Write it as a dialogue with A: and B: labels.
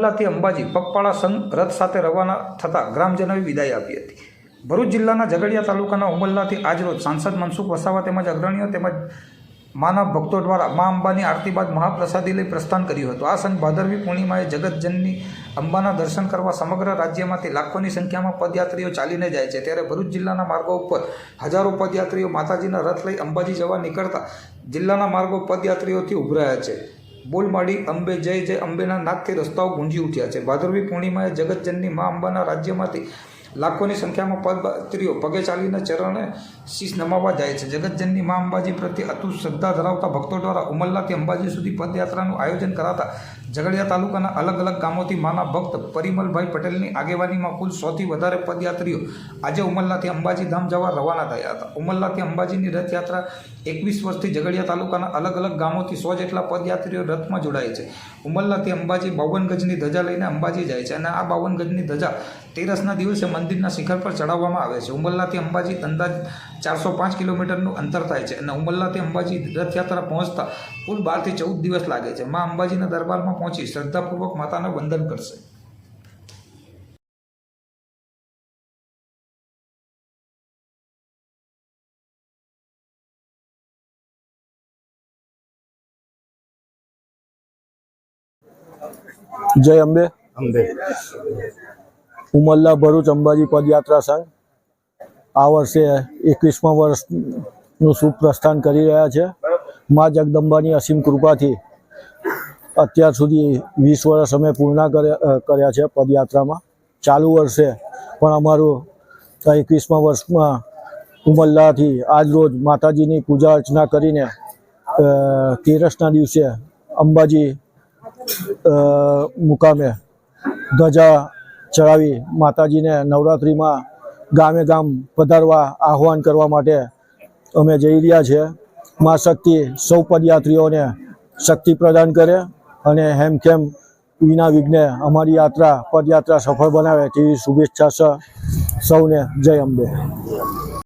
A: ઉમરલાથી અંબાજી પગપાળા સંઘ રથ સાથે રવાના થતાં ગ્રામજનોએ વિદાય આપી હતી. ભરૂચ જિલ્લાના ઝઘડિયા તાલુકાના ઉમલ્લાથી આજરોજ સાંસદ મનસુખ વસાવા તેમજ અગ્રણીઓ તેમજ માનવ ભક્તો દ્વારા મા અંબાની આરતી બાદ મહાપ્રસાદી લઈ પ્રસ્થાન કર્યું હતું. આ સંઘ ભાદરવી પૂર્ણિમાએ જગતજનની અંબાના દર્શન કરવા સમગ્ર રાજ્યમાંથી લાખોની સંખ્યામાં પદયાત્રીઓ ચાલીને જાય છે. ત્યારે ભરૂચ જિલ્લાના માર્ગો ઉપર હજારો પદયાત્રીઓ માતાજીના રથ લઈ અંબાજી જવા નીકળતા જિલ્લાના માર્ગો પદયાત્રીઓથી ઉભરાયા છે. બોલમાડી, અંબે જય જય અંબેના નાદથી રસ્તાઓ ગુંજી ઉઠ્યા છે. ભાદરવી પૂર્ણિમાએ જગતજનની મા અંબાના રાજ્યમાંથી લાખોની સંખ્યામાં પદયાત્રીઓ પગે ચાલીને ચરણે શીશ નમાવવા જાય છે. જગતજનની મા અંબાજી પ્રત્યે અતુટ શ્રદ્ધા ધરાવતા ભક્તો દ્વારા ઉમરલાથી અંબાજી સુધી પદયાત્રાનું આયોજન કરાતા ઝઘડિયા તાલુકાના અલગ અલગ ગામોથી માના ભક્ત પરિમલભાઈ પટેલની આગેવાનીમાં કુલ સોથી વધારે પદયાત્રીઓ આજે ઉમરલાથી અંબાજી ધામ જવા રવાના થયા હતા. ઉમરલાથી અંબાજીની રથયાત્રા એકવીસ વર્ષથી ઝઘડિયા તાલુકાના અલગ અલગ ગામોથી સો જેટલા પદયાત્રીઓ રથમાં જોડાય છે. ઉમરલાથી અંબાજી બાવન ગજની ધજા લઈને અંબાજી જાય છે અને આ બાવન ગજની ધજા તેરસના દિવસે મંદિરના શિખર પર ચડાવવામાં આવે છે. ઉમરલાથી અંબાજી અંદાજ ચારસો પાંચ કિલોમીટરનું અંતર થાય છે અને ઉમરલાથી અંબાજી રથયાત્રા પહોંચતા કુલ બારથી ચૌદ દિવસ લાગે છે. મા અંબાજીના દરબારમાં પહોંચી શ્રદ્ધાપૂર્વક માતાને વંદન કરશે.
B: જય અંબે.
C: અંબે.
B: ઉમરલા ભરૂચ અંબાજી પદયાત્રા સંઘ આ વર્ષે એકવીસમા વર્ષનું શુભ પ્રસ્થાન કરી રહ્યા છે. મા જગદંબાની અસીમ કૃપાથી અત્યાર સુધી વીસ વર્ષ અમે પૂર્ણ કર્યા છે પદયાત્રામાં. ચાલુ વર્ષે પણ અમારું એકવીસમા વર્ષમાં ઉમરલાથી આજ રોજ માતાજીની પૂજા અર્ચના કરીને તેરસના દિવસે અંબાજી મુકામે ધજા ચડાવી માતાજીને નવરાત્રિમાં ગામે ગામ પધારવા આહવાન કરવા માટે અમે જઈ રહ્યા છીએ. મા શક્તિ સૌ પદયાત્રીઓને શક્તિ પ્રદાન કરે અને હેમખેમ વિના વિઘ્ને અમારી યાત્રા પદયાત્રા સફળ બનાવે તેવી શુભેચ્છા સૌને જય અંબે.